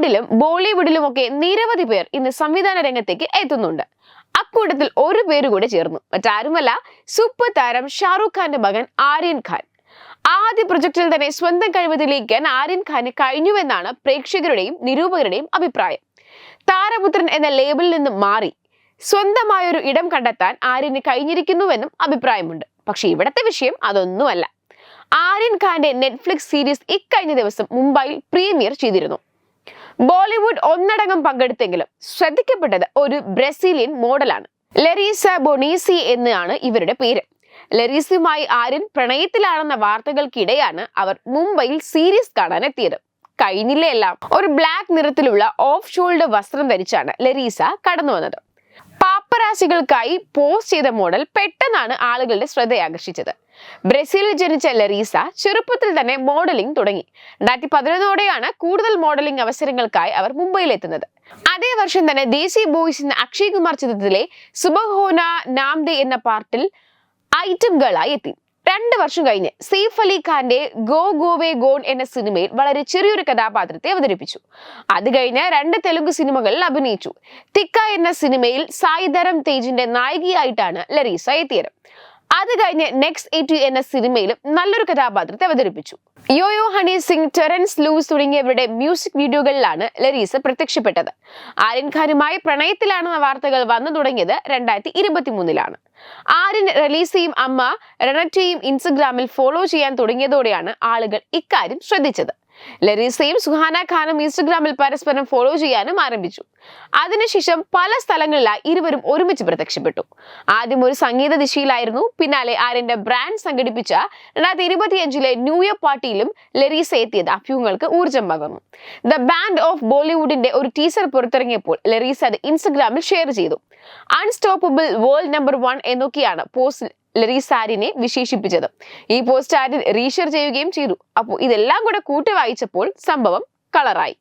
ടോളിവുഡിലും ബോളിവുഡിലും ഒക്കെ നിരവധി പേർ ഇന്ന് സംവിധാന രംഗത്തേക്ക് എത്തുന്നുണ്ട്. അക്കൂട്ടത്തിൽ ഒരു പേര് കൂടെ ചേർന്നു. മറ്റാരുമല്ല സൂപ്പർ താരം ഷാറൂഖ് ഖാന്റെ മകൻ ആര്യൻ ഖാൻ. ആദ്യ പ്രൊജക്റ്റിൽ തന്നെ സ്വന്തം കഴിവ് തെളിയിക്കാൻ ആര്യൻ ഖാന് കഴിഞ്ഞുവെന്നാണ് പ്രേക്ഷകരുടെയും നിരൂപകരുടെയും അഭിപ്രായം. താരപുത്രൻ എന്ന ലേബലിൽ നിന്ന് മാറി സ്വന്തമായൊരു ഇടം കണ്ടെത്താൻ ആര്യന് കഴിഞ്ഞിരിക്കുന്നുവെന്നും അഭിപ്രായമുണ്ട്. പക്ഷെ ഇവിടത്തെ വിഷയം അതൊന്നുമല്ല. ആര്യൻ ഖാന്റെ നെറ്റ്ഫ്ലിക്സ് സീരീസ് ഇക്കഴിഞ്ഞ ദിവസം മുംബൈയിൽ പ്രീമിയർ ചെയ്തിരുന്നു. ബോളിവുഡ് ഒന്നടങ്കം പങ്കെടുത്തെങ്കിലും ശ്രദ്ധിക്കപ്പെട്ടത് ഒരു ബ്രസീലിയൻ മോഡലാണ്. ലെറീസ ബൊണീസി എന്നാണ് ഇവരുടെ പേര്. ലറീസയുമായി ആര്യൻ പ്രണയത്തിലാണെന്ന വാർത്തകൾക്കിടെയാണ് അവർ മുംബൈയിൽ സീരീസ് കാണാൻ എത്തിയത് കഴിഞ്ഞില്ലേ എല്ലാം? ഒരു ബ്ലാക്ക് നിറത്തിലുള്ള ഓഫ് ഷോൾഡർ വസ്ത്രം ധരിച്ചാണ് ലെറീസ കടന്നു വന്നത് പാപ്പരാശികൾക്കായി പോസ്റ്റ് ചെയ്ത മോഡൽ പെട്ടെന്നാണ് ആളുകളുടെ ശ്രദ്ധയാകർഷിച്ചത്. ബ്രസീലിൽ ജനിച്ച ലറീസ ചെറുപ്പത്തിൽ തന്നെ മോഡലിംഗ് തുടങ്ങി. രണ്ടായിരത്തി പതിനൊന്നോടെയാണ് കൂടുതൽ മോഡലിംഗ് അവസരങ്ങൾക്കായി അവർ മുംബൈയിൽ എത്തുന്നത് അതേ വർഷം തന്നെ ദേശീയ ബോയ്സ് എന്ന അക്ഷയ് കുമാർ ചിത്രത്തിലെ സുബഹോന നാംദേ എന്ന പാർട്ടിൽ ഐറ്റം ഗേളായി എത്തി. രണ്ട് വർഷം കഴിഞ്ഞ് സെയ്ഫ് അലി ഖാന്റെ ഗോ ഗോവേ ഗോൺ എന്ന സിനിമയിൽ വളരെ ചെറിയൊരു കഥാപാത്രത്തെ അവതരിപ്പിച്ചു. അത് കഴിഞ്ഞ് രണ്ട് തെലുങ്ക് സിനിമകളിൽ അഭിനയിച്ചു. തിക്ക എന്ന സിനിമയിൽ സായിധരം തേജിന്റെ നായികയായിട്ടാണ് ലറീസ എത്തിയത്. അത് കഴിഞ്ഞ് നെക്സ്റ്റ് എയ്റ്റി എന്ന സിനിമയിലും നല്ലൊരു കഥാപാത്രത്തെ അവതരിപ്പിച്ചു. Yo yo Honey Singh Terence Lewis തുടങ്ങിയവരുടെ മ്യൂസിക് വീഡിയോകളിലാണ് ലരീസ് പ്രത്യക്ഷപ്പെട്ടത്. ആര്യൻ ഖാനുമായി പ്രണയത്തിലാണെന്ന വാർത്തകൾ വന്നു തുടങ്ങിയത് രണ്ടായിരത്തി ഇരുപത്തി മൂന്നിലാണ് ആര്യൻ റലീസയും അമ്മ റെനറ്റയും ഇൻസ്റ്റഗ്രാമിൽ ഫോളോ ചെയ്യാൻ തുടങ്ങിയതോടെയാണ് ആളുകൾ ഇക്കാര്യം ശ്രദ്ധിച്ചത്. ലറീസയും സുഹാന ഖാനും ഇൻസ്റ്റഗ്രാമിൽ പരസ്പരം ഫോളോ ചെയ്യാനും ആരംഭിച്ചു. അതിനുശേഷം പല സ്ഥലങ്ങളിലായി ഇരുവരും ഒരുമിച്ച് പ്രത്യക്ഷപ്പെട്ടു. ആദ്യം ഒരു സംഗീത ദിശയിലായിരുന്നു. പിന്നാലെ ആര്യന്റെ ബ്രാൻഡ് സംഘടിപ്പിച്ച രണ്ടായിരത്തി ഇരുപത്തിയഞ്ചിലെ ന്യൂ ഇയർ പാർട്ടിയിലും ലരീസ എത്തിയത് അഭ്യൂഹങ്ങൾക്ക് ഊർജം പകർന്നു. ദ ബാൻഡ് ഓഫ് ബോളിവുഡിന്റെ ഒരു ടീസർ പുറത്തിറങ്ങിയപ്പോൾ ലരീസ അത് ഇൻസ്റ്റഗ്രാമിൽ ഷെയർ ചെയ്തു. അൺസ്റ്റോപ്പബിൾ വേൾഡ് നമ്പർ വൺ എന്നൊക്കെയാണ് പോസ്റ്റ് ലറീസ് സാരിനെ വിശേഷിപ്പിച്ചത്. ഈ പോസ്റ്റ് ആര്യൻ റീഷെയർ ചെയ്യുകയും ചെയ്തു. അപ്പോൾ ഇതെല്ലാം കൂടെ കൂട്ടി വായിച്ചപ്പോൾ സംഭവം കളറായി